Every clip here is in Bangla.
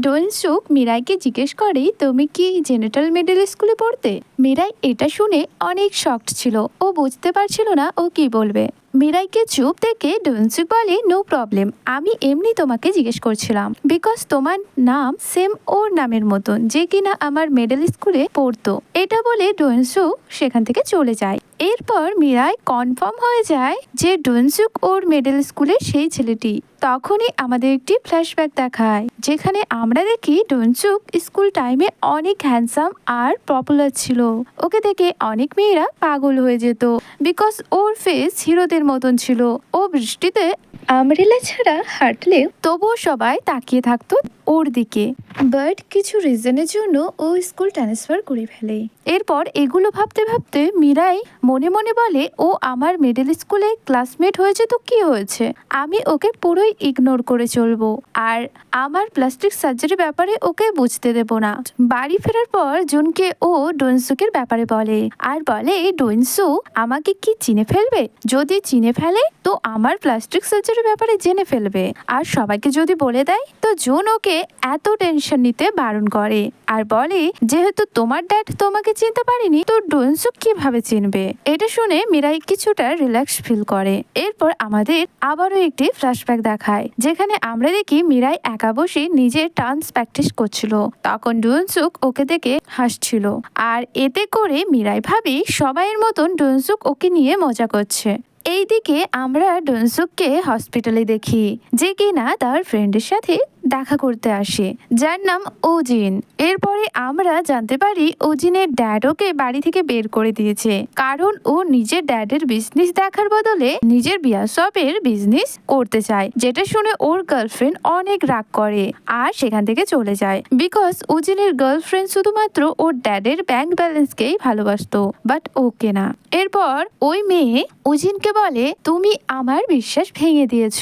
ডোনসুক মিরাইকে জিজ্ঞেস করে, তুমি কি জেনেটাল মিডল স্কুলে পড়তে? মিরাই এটা শুনে অনেক শকড ছিল। ও বুঝতে পারছিল না ও কি বলবে। মিরাইকে চুপ থেকে ডোনসুক বলে, নো প্রবলেম, আমি এমনি তোমাকে জিজ্ঞেস করছিলাম। বিকজ তোমার নাম সেম ওর নামের মতন, যে কিনা আমার মিডল স্কুলে পড়তো। এটা বলে ডোনসুক সেখান থেকে চলে যায়। এরপর মিরাই কনফার্ম হয়ে যায় যে ডোনসুক ওর মিডল স্কুলের সেই ছেলেটি। তখনই আমাদের একটি ফ্ল্যাশব্যাক দেখায়, যেখানে আমরা দেখি ডোনসুক স্কুল টাইমে অনেক হ্যান্ডসাম আর পপুলার ছিল। ওকে দেখে অনেক মেয়েরা পাগল হয়ে যেত বিকজ ওর ফেস হিরোদের মতন ছিল। ও বৃষ্টিতে আমরেলা ছাড়া হাঁটলেও তবুও সবাই তাকিয়ে থাকতো ওর দিকে। বাট কিছু রিজনের জন্য ও স্কুল ট্রান্সফার করে ফেলে। এরপর এগুলো ভাবতে ভাবতে মীরাই মনে মনে বলে, ও আমার মিডল স্কুলে ক্লাসমেট হয়েছে তো কি হয়েছে? আমি ওকে পুরোই ইগনোর করে চলবো। আর আমার প্লাস্টিক সার্জারি ব্যাপারে ওকে বুঝতে দেব না। বাড়ি ফেরার পর জুনকে ও ডোনসুকের ব্যাপারে বলে। আর বলে ডোনসু আমাকে কি চিনে ফেলবে? যদি চিনে ফেলে, তো আমার প্লাস্টিক সার্জারির ব্যাপারে জেনে ফেলবে। আর সবাইকে যদি বলে দেয়, তো জুন ওকে এত টেনশন নিতে বারণ করে। আর বলে, যেহেতু তোমার ড্যাড তোমাকে চিনতে পারেনি, তো ডোনসুক কীভাবে চিনবে? এটা শুনে মিরাই কিছুটা রিল্যাক্স ফিল করে। এরপর আমাদের আবারও একটি ফ্ল্যাশব্যাক দেখায়, যেখানে আমরা দেখি মিরাই একা বসে নিজের টান্স প্র্যাকটিস করছিল। তখন ডুনসুক ওকে দেখে হাসছিল। আর এতে করে মিরাই ভাবি, সবাইয়ের মতন ডুনসুক ওকে নিয়ে মজা করছে। এইদিকে আমরা ডনসুককে হসপিটালে দেখি, যে কিনা তার ফ্রেন্ডের সাথে দেখা করতে আসে, যার নাম ওজিন এরপরে আমরা জানতে পারি ওজিনের ড্যাড ওকে বাড়ি থেকে বের করে দিয়েছে, কারণ ও নিজের ড্যাডের বিজনেস দেখার বদলে নিজের বিয়া শপের বিজনেস করতে চায়, যেটা শুনে ওর গার্লফ্রেন্ড অনেক রাগ করে আর সেখান থেকে চলে যায়। বিকজ ওজিনের গার্লফ্রেন্ড শুধুমাত্র ওর ড্যাডের ব্যাংক ব্যালেন্সকেই ভালোবাসতো বাট ওকে না। এরপর ওই মেয়ে ওজিনকে বলে, তুমি আমার বিশ্বাস ভেঙে দিয়েছ।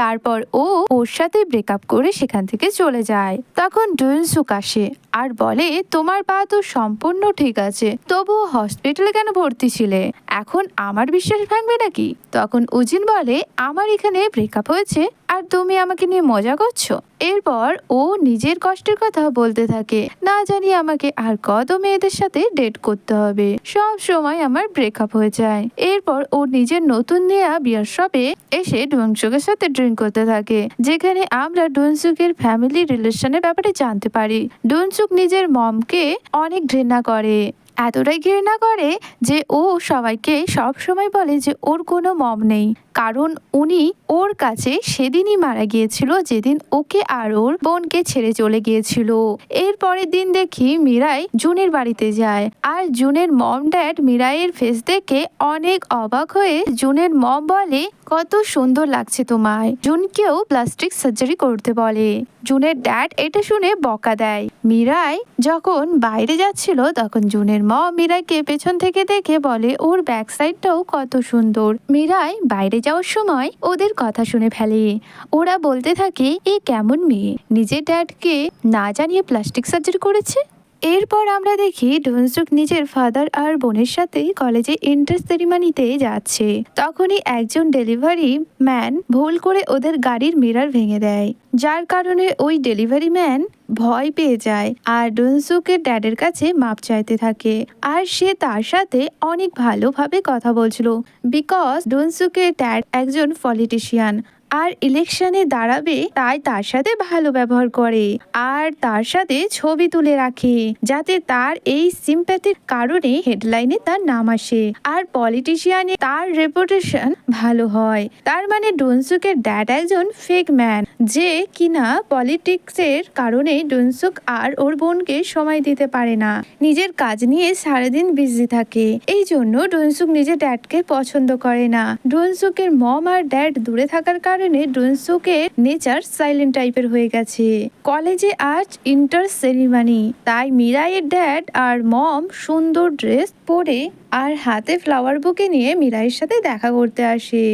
তারপর ও ওর সাথে ব্রেকআপ করে সেখান থেকে চলে যায়। তখন ডুয়েনসুক আসে আর বলে, তোমার পা তো সম্পূর্ণ ঠিক আছে তবুও হসপিটালে কেন ভর্তি ছিলে? এখন আমার বিশ্বাস ভাঙবে নাকি? তখন উজিন বলে, আমার এখানে ব্রেকআপ হয়েছে, আর তুমি আমাকে নিয়ে মজা করছ? এরপর ও নিজের কষ্টের কথা বলতে থাকে। না জানি আমাকে আর কত মেয়েদের সাথে ডেট করতে হবে। সব সময় আমার ব্রেকআপ হয়ে যায়। এরপর ও নিজের নতুন নেয়া বিয়ার শপে এসে ডুনসুকের সাথে ড্রিঙ্ক করতে থাকে, যেখানে আমরা ডুনসুকের ফ্যামিলি রিলেশনের ব্যাপারে জানতে পারি। ডুনসুক নিজের মমকে অনেক ঘৃণা করে। এতটাই ঘৃণা করে যে ও সবাইকে সব সময় বলে যে ওর কোনো মম নেই। কারণ উনি ওর কাছে সেদিনই মারা গিয়েছিল, যেদিন ওকে আর ওর বোনকে ছেড়ে চলে গিয়েছিল। এর পরের দিন দেখি মিরাই জুনের বাড়িতে যায়। আর জুনের মম ড্যাড মিরাইয়ের ফেস দেখে অনেক অবাক হয়ে জুনের মম বলে, কত সুন্দর লাগছে তোমায়। জুনকেও প্লাস্টিক সার্জারি করতে বলে। জুনের ড্যাড এটা শুনে বকা দেয়। মিরাই যখন বাইরে যাচ্ছিল, তখন জুনের মম মীরাকে পেছন থেকে দেখে বলে, ওর ব্যাক সাইডটাও কত সুন্দর। মীরাই বাইরে যাওয়ার সময় ওদের কথা শুনে ফেলে। ওরা বলতে থাকে, এ কেমন মেয়ে? নিজের ড্যাডকে না জানিয়ে প্লাস্টিক সার্জারি করেছে? এরপর আমরা দেখি ডোনসুক নিজের ফাদার আর বোনের সাথে কলেজে এন্টার সেরিমানিতে যাচ্ছে। তখনই একজন ডেলিভারি ম্যান ভুল করে ওদের গাড়ির মিরার ভেঙে দেয়। যার কারণে ওই ডেলিভারি ম্যান ভয় পেয়ে যায় আর ডোনসুকের ড্যাডের কাছে মাপ চাইতে থাকে। আর সে তার সাথে অনেক ভালোভাবে কথা বলছিল। বিকজ ডোনসুকের ড্যাড একজন পলিটিশিয়ান আর ইলেকশনে দাঁড়াবে, তাই তার সাথে ভালো ব্যবহার করে। আর তার সাথে ছবি তুলে রাখে, যাতে তার এই সিম্প্যাথির কারণে হেডলাইনে তার নাম আসে। আর পলিটিশিয়ানে তার রেপুটেশন ভালো হয়। তার মানে ডুনসুকের ড্যাড একজন ফেক ম্যান যে কিনা পলিটিক্সের কারণে ডুনসুক আর ওর বোনকে সময় দিতে পারে না। নিজের কাজ নিয়ে সারাদিন বিজি থাকে। এই জন্য ডুনসুক নিজের ড্যাডকে পছন্দ করে না। ডুনসুকের মম আর ড্যাড দূরে থাকার কারণে ডুনসুকের নেচার সাইলেন্ট টাইপের হয়ে গেছে। কলেজে আজ ইন্টার সেরিমানি। তাই মিরাইয়ের ড্যাড আর মম সুন্দর ড্রেস পরে আর হাতে ফ্লাওয়ার বুকে নিয়ে মিরাইয়ের সাথে দেখা করতে আসে।